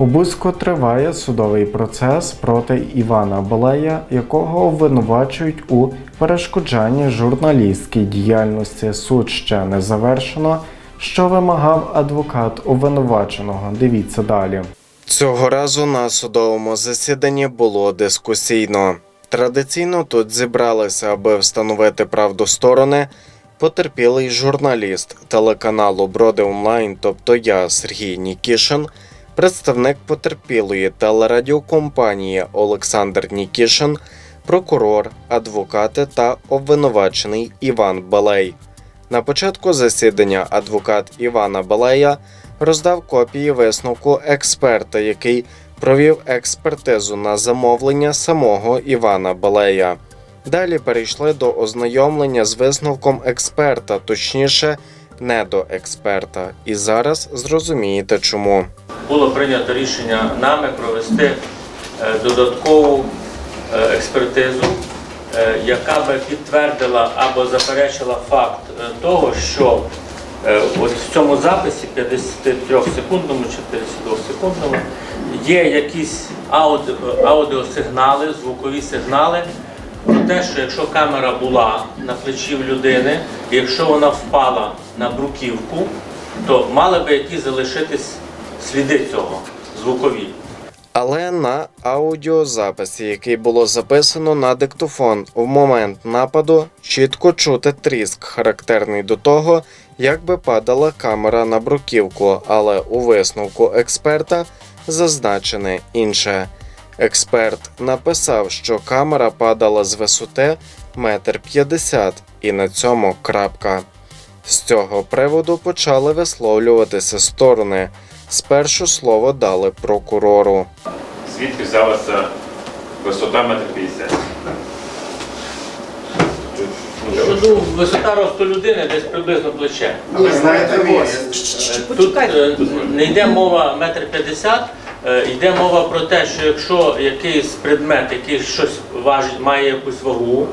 У триває судовий процес проти Івана Балея, якого обвинувачують у перешкоджанні журналістській діяльності. Суд ще не завершено. Що вимагав адвокат обвинуваченого? Дивіться далі. Цього разу на судовому засіданні було дискусійно. Традиційно тут зібралися, аби встановити правду сторони. Потерпілий журналіст телеканалу Броди Онлайн, тобто я, Сергій Нікішин, представник потерпілої телерадіокомпанії Олександр Нікішин, прокурор, адвокати та обвинувачений Іван Балей. На початку засідання адвокат Івана Балея роздав копії висновку експерта, який провів експертизу на замовлення самого Івана Балея. Далі перейшли до ознайомлення з висновком експерта, точніше, не до експерта. І зараз зрозумієте чому. Було прийнято рішення нами провести е, додаткову е, експертизу, е, яка би підтвердила або заперечила факт того, що от в цьому записі 53-секундному чи 52-секундному є якісь ауди- аудіосигнали, звукові сигнали про те, що якщо камера була на плечі в людини, якщо вона впала на бруківку, то мали би якісь залишитись сліди цього звукові. Але на аудіозаписі, який було записано на диктофон в момент нападу, чітко чути тріск, характерний до того, як би падала камера на бруківку, але у висновку експерта зазначене інше. Експерт написав, що камера падала з висоти метр п'ятдесят, і на цьому крапка. З цього приводу почали висловлюватися сторони. Спершу слово дали прокурору. Звідки взялася висота метр п'ятдесят? Ну, висота росту людини десь приблизно плече. Ні, знаєте, ви, Тут е, не йде мова метр п'ятдесят, е, йде мова про те, що якщо якийсь предмет, який щось важить, має якусь вагу,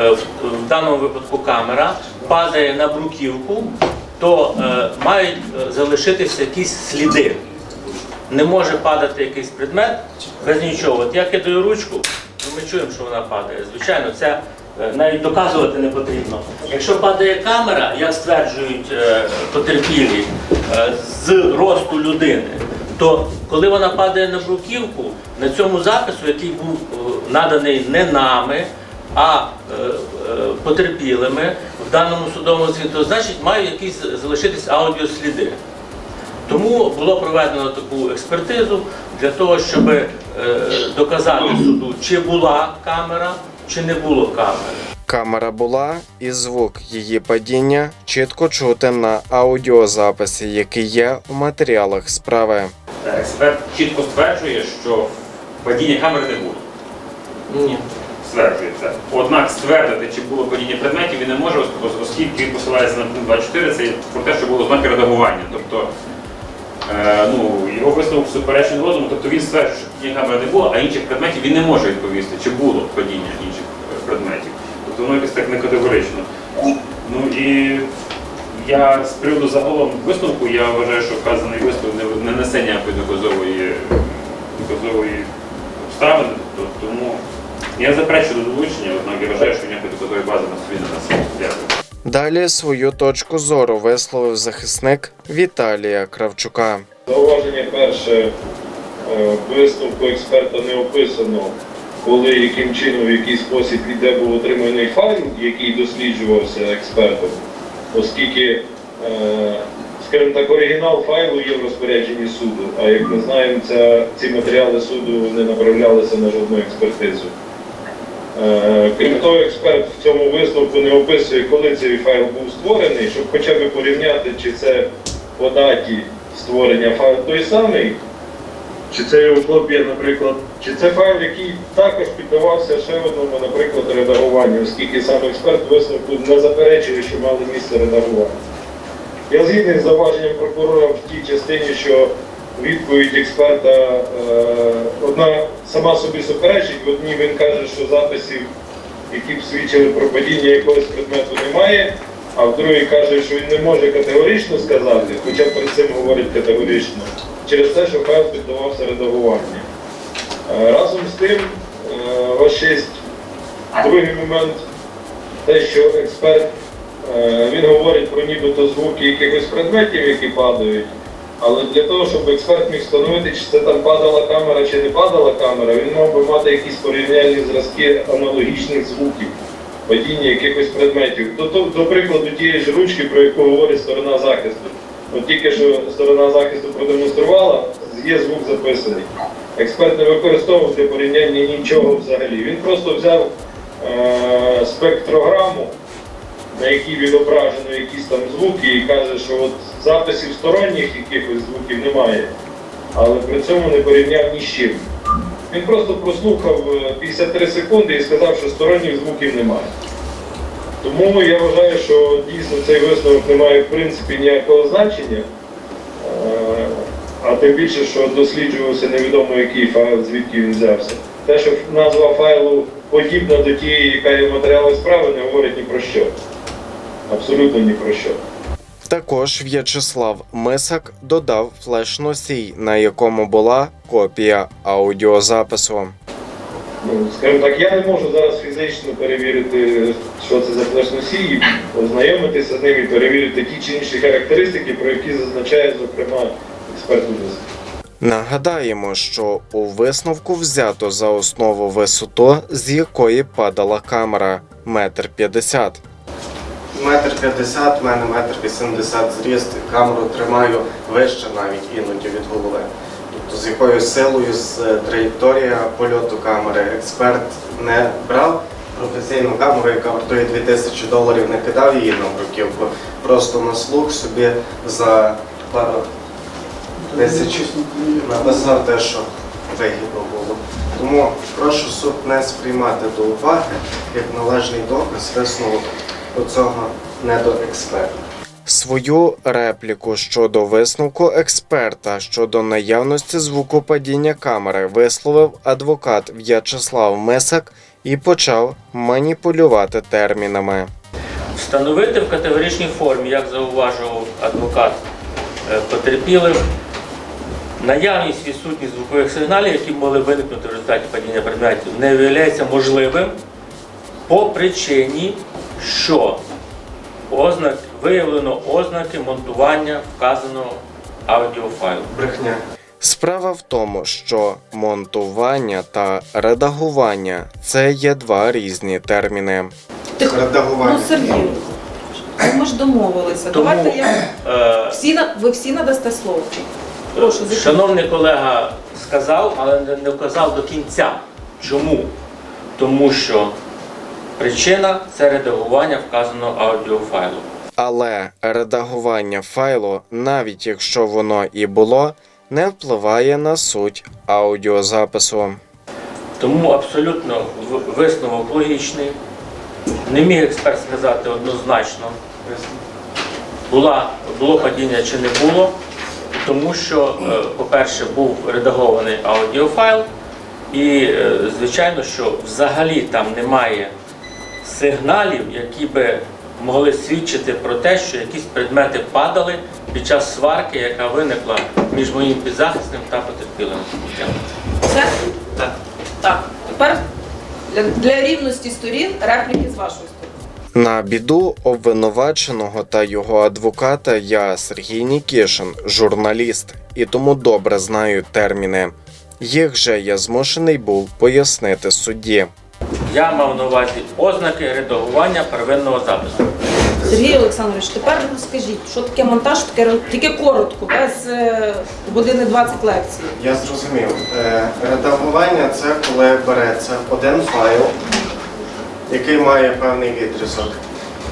е, в, в даному випадку камера, падає на бруківку, то е, мають е, залишитися якісь сліди. Не може падати якийсь предмет без нічого. От я кидаю ручку, ну ми чуємо, що вона падає. Звичайно, це е, навіть доказувати не потрібно. Якщо падає камера, як стверджують е, потерпілі, е, з росту людини, то коли вона падає на бруківку, на цьому запису, який був е, наданий не нами, а е, е, потерпілими в даному судовому звіту, значить мають якісь залишитись аудіосліди. Тому було проведено таку експертизу для того, щоб е, доказати суду, чи була камера, чи не було камери. Камера була, і звук її падіння чітко чути на аудіозаписі, який є у матеріалах справи. Експерт чітко стверджує, що падіння камери не було. Ні. Стверджує це. Однак ствердити, чи було падіння предметів, він не може, ос- оскільки він посилається на пункт 24, це про те, що було ознаки редагування. Тобто е, ну, його висновок суперечний розуму, тобто він стверджує, що падіння камери не було, а інших предметів він не може відповісти, чи було падіння інших е, предметів. Тобто воно якось так не категорично. Ну і я з приводу загалом висновку, я вважаю, що вказаний висновок не несе ніякої доказової, доказової обставини, тобто, тому я заперечую до долучення, однак я вважаю, що ніякої доказової бази на собі не несе. Дякую. Далі свою точку зору висловив захисник Віталія Кравчука. Зауваження перше, е, висновку експерта не описано, коли, яким чином, в який спосіб і де був отриманий файл, який досліджувався експертом, оскільки, е, скажімо так, оригінал файлу є в розпорядженні суду, а як ми знаємо, ця, ці матеріали суду не направлялися на жодну експертизу. Е, Крім того, експерт в цьому висновку не описує, коли цей файл був створений, щоб хоча б порівняти, чи це по даті створення файл той самий, чи це його копія, наприклад, чи це файл, який також піддавався ще одному, наприклад, редагуванню, оскільки сам експерт висновку не заперечує, що мали місце редагування. Я згідний з зауваженням прокурора в тій частині, що відповідь експерта е, одна сама собі суперечить. В одній він каже, що записів, які б свідчили про падіння якогось предмету, немає, а в другій каже, що він не може категорично сказати, хоча перед цим говорить категорично, через те, що файл піддавався редагуванню. Е, Разом з тим, е, ваш честь, другий момент, те, що експерт е, він говорить про нібито звуки якихось предметів, які падають. Але для того, щоб експерт міг встановити, чи це там падала камера, чи не падала камера, він мав би мати якісь порівняльні зразки аналогічних звуків, падіння якихось предметів. До, до, до прикладу тієї ж ручки, про яку говорить сторона захисту. От тільки що сторона захисту продемонструвала, є звук записаний. Експерт не використовував для порівняння нічого взагалі. Він просто взяв е- спектрограму, на якій відображено якісь там звуки, і каже, що от записів сторонніх якихось звуків немає, але при цьому не порівняв ні з чим. Він просто прослухав е, 53 секунди і сказав, що сторонніх звуків немає. Тому я вважаю, що дійсно цей висновок не має в принципі ніякого значення. Е, А тим більше, що досліджувався невідомо який файл, звідки він взявся. Те, що назва файлу подібна до тієї, яка є в матеріалах справи, не говорить ні про що. Абсолютно ні про що. Також В'ячеслав Мисак додав флеш-носій, на якому була копія аудіозапису. Ну, скажімо так, я не можу зараз фізично перевірити, що це за флеш-носій, ознайомитися з ним і перевірити ті чи інші характеристики, про які зазначає, зокрема, експерт. Нагадаємо, що у висновку взято за основу висоту, з якої падала камера метр п'ятдесят. Метр п'ятдесят, в мене метр вісімдесят зріст, камеру тримаю вище навіть іноді від голови. Тобто з якою силою, з е, траєкторія польоту камери експерт не брав професійну камеру, яка вартує 2000 доларів, не кидав її на бруківку, просто на слух собі за пару тисяч написав те, що вигідно було. Тому прошу суд не сприймати до уваги як належний доказ висновок оцього недоексперта. Свою репліку щодо висновку експерта щодо наявності звукопадіння камери висловив адвокат В'ячеслав Мисак і почав маніпулювати термінами. Встановити в категоричній формі, як зауважував адвокат е, потерпілих, наявність відсутність звукових сигналів, які могли виникнути в результаті падіння предметів, не виявляється можливим по причині, що ознак, виявлено ознаки монтування вказаного аудіофайлу. Брехня. Справа в тому, що монтування та редагування це є два різні терміни. Редагування. Ну, Сергій, ми ж домовилися. Тому, Давайте я е, всі на ви всі надасте слово. Прошу закінчити. Шановний колега сказав, але не- не вказав до кінця. Чому? Тому що причина це редагування вказаного аудіофайлу. Але редагування файлу, навіть якщо воно і було, не впливає на суть аудіозапису. Тому абсолютно висновок логічний. Не міг експерт сказати однозначно, була, було падіння чи не було, тому що, е, по-перше, був редагований аудіофайл, і, е, звичайно, що взагалі там немає сигналів, які би могли свідчити про те, що якісь предмети падали під час сварки, яка виникла між моїм підзахисним та потерпілим. Все? Так. Так. Тепер для, для рівності сторін репліки з вашої сторони. На біду обвинуваченого та його адвоката я Сергій Нікішин, журналіст, і тому добре знаю терміни. Їх же я змушений був пояснити судді. Я мав на увазі ознаки редагування первинного запису. Сергій Олександрович, тепер розкажіть, що таке монтаж, таке тільки коротко, без е, години 20 лекцій. Я зрозумів. Е, Редагування це коли береться один файл, який має певний відрізок.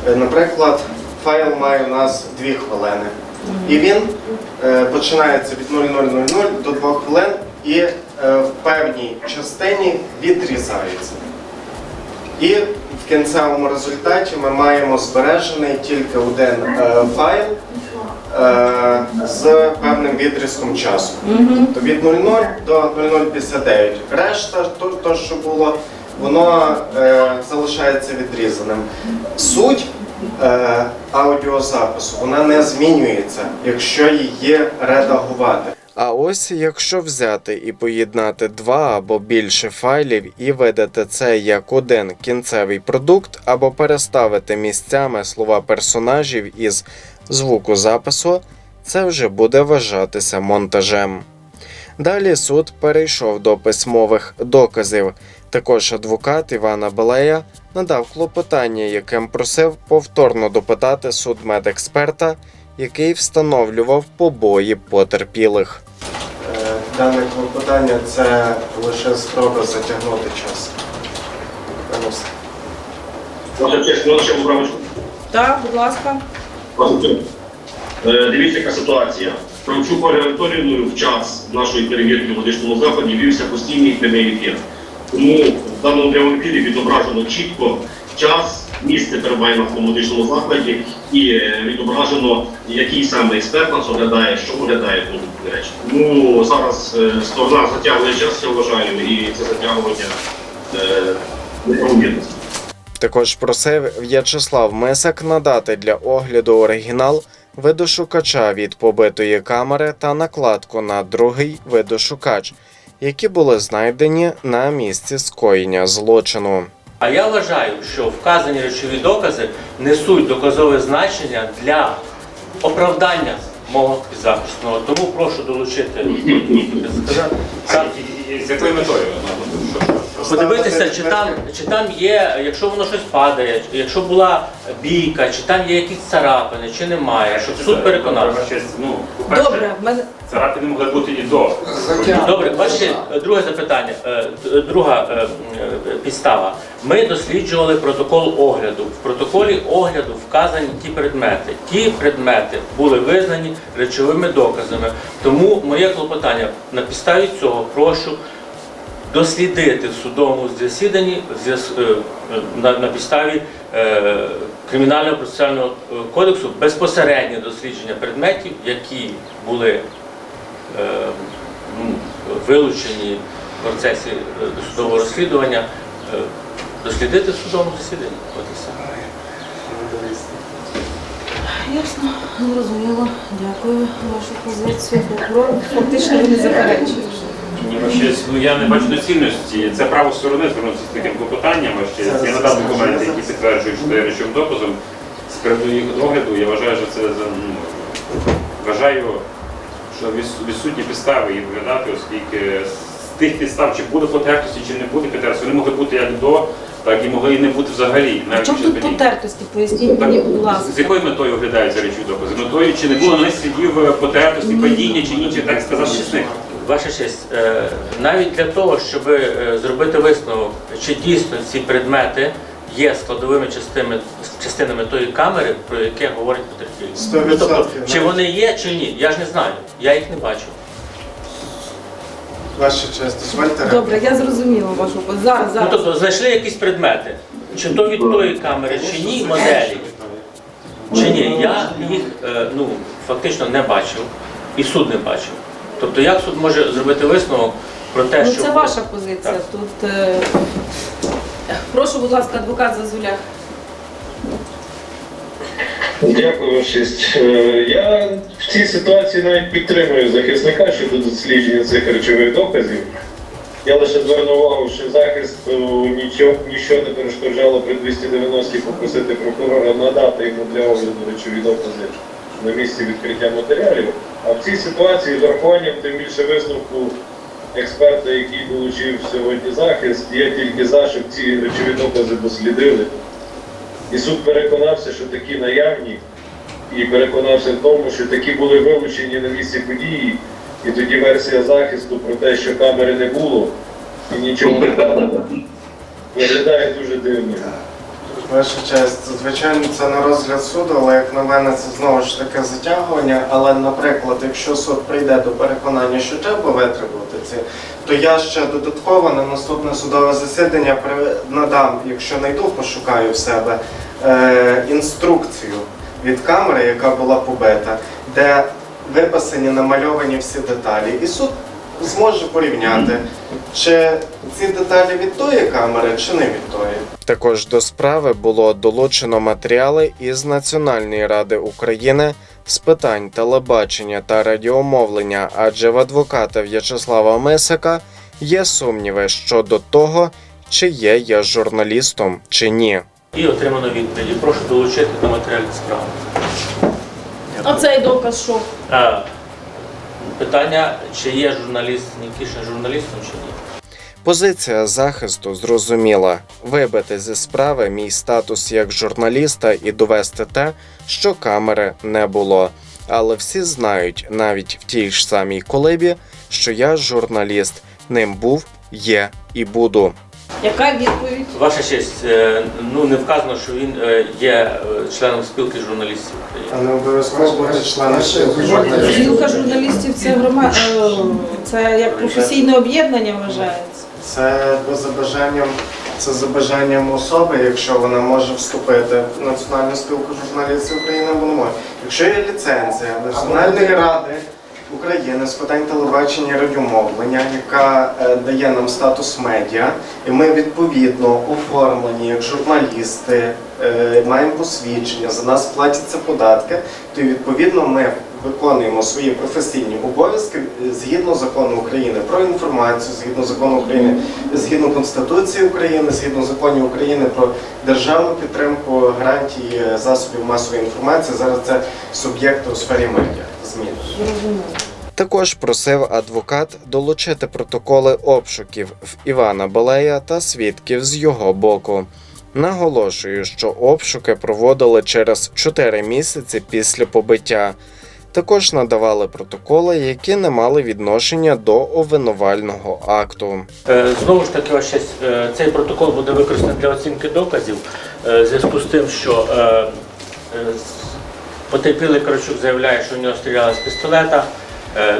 Е, Наприклад, файл має у нас 2 хвилини. І він е, починається від 0000 до 2 хвилин і е, в певній частині відрізається. І в кінцевому результаті ми маємо збережений тільки один е, файл е, з певним відрізком часу. Тобто від 00 до 0059. Решта, то, що було, воно е, залишається відрізаним. Суть аудіозапису вона не змінюється, якщо її редагувати. А ось якщо взяти і поєднати два або більше файлів і видати це як один кінцевий продукт, або переставити місцями слова персонажів із звукозапису, це вже буде вважатися монтажем. Далі суд перейшов до письмових доказів. Також адвокат Івана Балея надав клопотання, яким просив повторно допитати судмедексперта, який встановлював побої потерпілих. Дане клопотання це лише спроба затягнути час. Пане все. Можна ще поправочку. Так, будь ласка. Е, Дивіться, яка ситуація. Кравчук Ольга в час нашої перевірки в медичному закладі вівся постійний прямий ефір. Тому в даному прямому ефірі відображено чітко час, місце перебування в медичному закладі і е, відображено, який саме експерт нас оглядає, що оглядає тут речі. Тому зараз е, сторона затягує час, я вважаю, і це затягування е, неправомірності. Також просив В'ячеслав Мисак надати для огляду оригінал видошукача від побитої камери та накладку на другий видошукач, які були знайдені на місці скоєння злочину. А я вважаю, що вказані речові докази несуть доказове значення для оправдання мого підзахисного. Тому прошу долучити сказати. З якою метою? Подивитися, чи там, чи там є, якщо воно щось падає, чи- якщо була бійка, чи там є якісь царапини, чи немає, щоб суд переконався. Ну, Добре, в мене Царапини могли бути і до. Добре, бачите, друге запитання, е, д- друга е, е, підстава. Ми досліджували протокол огляду. В протоколі огляду вказані ті предмети. Ті предмети були визнані речовими доказами. Тому моє клопотання на підставі цього прошу дослідити в судовому засіданні е, на, підставі е, кримінального процесуального е, кодексу безпосереднє дослідження предметів, які були вилучені в процесі досудового розслідування, дослідити в судовому засіданні. От і все. ясно, зрозуміло. Дякую вашу позицію. Фактично не заперечуєте. Ні, ну, щось, ну, я не бачу доцільності. Це право сторони звернутися з таким клопотанням. а ще Я надав документи, які підтверджують, що є речовим доказом. З приводу їх догляду, я вважаю, що це за- ну, вважаю, що відсутні підстави їх виглядати, оскільки з тих підстав, чи буде потертості, чи не буде потертості, вони могли бути як до, так і могли і не бути взагалі. А навіть чому тут потертості? Поясніть мені, будь ласка. З якою метою оглядаються речові докази? Метою, чи не було на них слідів е, потертості, падіння, чи інші, так сказати, чесних? Ваша честь, е, навіть для того, щоб е, зробити висновок, чи дійсно ці предмети є складовими частинами, частинами тої камери, про яке говорить потерпілий. Сто Ну, тобто, чи вони є, чи ні, я ж не знаю, я їх не бачу. Ваша честь, дозвольте. Добре, я зрозуміла вашу позицію. Зараз, Ну тобто знайшли якісь предмети, чи то від тої камери, чи ні, моделі, чи ні, я їх е, ну, фактично не бачив і суд не бачив. Тобто як суд може зробити висновок про те, Ну, що це ваша позиція. Так. Тут е, прошу, будь ласка, адвокат Зазуля. Дякую, честь. Е, Я в цій ситуації навіть підтримую захисника щодо дослідження цих речових доказів. Я лише зверну увагу, що захист е, нічого, нічого не перешкоджало при 290 попросити прокурора надати йому для огляду речові докази на місці відкриття матеріалів. А в цій ситуації з урахуванням тим більше висновку експерта, який долучив сьогодні захист, є тільки за, щоб ці речові докази дослідили. І суд переконався, що такі наявні, і переконався в тому, що такі були вилучені на місці події. І тоді версія захисту про те, що камери не було і нічого не дало, виглядає дуже дивно. Ваша честь, звичайно, це на розгляд суду, але як на мене, це знову ж таке затягування. Але, наприклад, якщо суд прийде до переконання, що треба витребувати ці, то я ще додатково на наступне судове засідання надам, якщо знайду, пошукаю в себе е, інструкцію від камери, яка була побита, де виписані, намальовані всі деталі. І суд зможе порівняти, чи ці деталі від тої камери, чи не від тої. Також до справи було долучено матеріали із Національної ради України з питань телебачення та радіомовлення, адже в адвоката В'ячеслава Мисика є сумніви щодо того, чи є я журналістом чи ні. І отримано відповіді. Прошу долучити до матеріалів справи. А цей доказ що? Е, Питання, чи є журналіст Нікішин журналістом чи ні? Позиція захисту зрозуміла вибити зі справи мій статус як журналіста і довести те, що камери не було. Але всі знають, навіть в тій ж самій колибі, що я журналіст, ним був, є і буду. Яка відповідь? Ваша честь, е, ну не вказано, що він е, є е, членом спілки журналістів України. А не обов'язково бути членом спілки журналістів. Спілка журналістів це грома... е, це як професійне об'єднання вважається. Це за бажанням, це за бажанням особи, якщо вона може вступити в Національну спілку журналістів України не може. Якщо є ліцензія Національної ради України з питань телебачення і радіомовлення, яка е, дає нам статус медіа, і ми відповідно оформлені як журналісти, е, маємо посвідчення, за нас платяться податки, то відповідно ми виконуємо свої професійні обов'язки згідно закону України про інформацію, згідно закону України, згідно Конституції України, згідно законів України про державну підтримку гарантії засобів масової інформації. Зараз це суб'єкти у сфері медіа. ЗМІ. Зрозуміло. Також просив адвокат долучити протоколи обшуків в Івана Балея та свідків з його боку. Наголошую, що обшуки проводили через 4 місяці після побиття. Також надавали протоколи, які не мали відношення до обвинувального акту. Е, Знову ж таки, честь, е, цей протокол буде використаний для оцінки доказів е, в зв'язку з тим, що потерпілий Карачук заявляє, що в нього стріляли з пістолета. Е,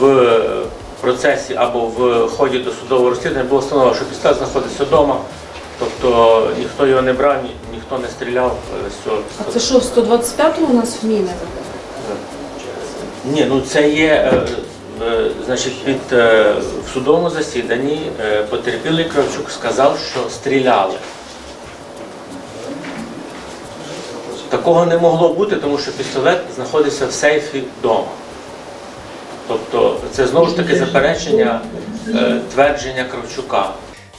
В процесі або в ході досудового розслідування було встановлено, що пістолет знаходиться вдома, тобто ніхто його не брав, ні- ніхто не стріляв е, з цього А це що, в 125-му у нас вміне? Ні, ну це є, е, значить, під в судовому засіданні потерпілий Кравчук сказав, що стріляли. Такого не могло бути, тому що пістолет знаходиться в сейфі вдома. Тобто це знову ж таки заперечення е, твердження Кравчука.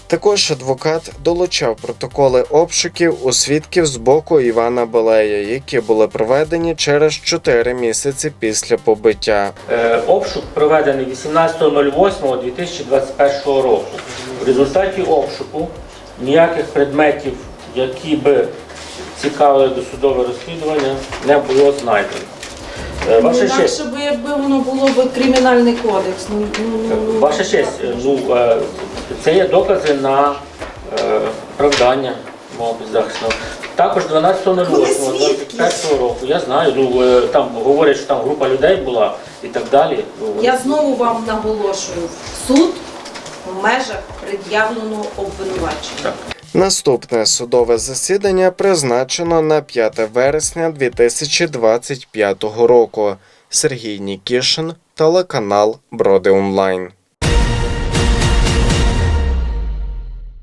Також адвокат долучав протоколи обшуків у свідків з боку Івана Балея, які були проведені через 4 місяці після побиття. Е, Обшук проведений 18.08.2021 року. В результаті обшуку ніяких предметів, які би цікавили досудове розслідування, не було знайдено. Е, Ну, Ваша честь, інакше би, якби воно було б кримінальний кодекс. Ну, ну, ну, ну. ваша честь, е, ну, е, це є докази на е, оправдання мого підзахисного. Також 12.08.2021 року, я знаю, ну, е, там говорять, що там група людей була і так далі. Ну, Я знову вам наголошую, суд в межах пред'явленого обвинувачення. Так. Наступне судове засідання призначено на 5 вересня 2025 року. Сергій Нікішин, телеканал Броди Онлайн.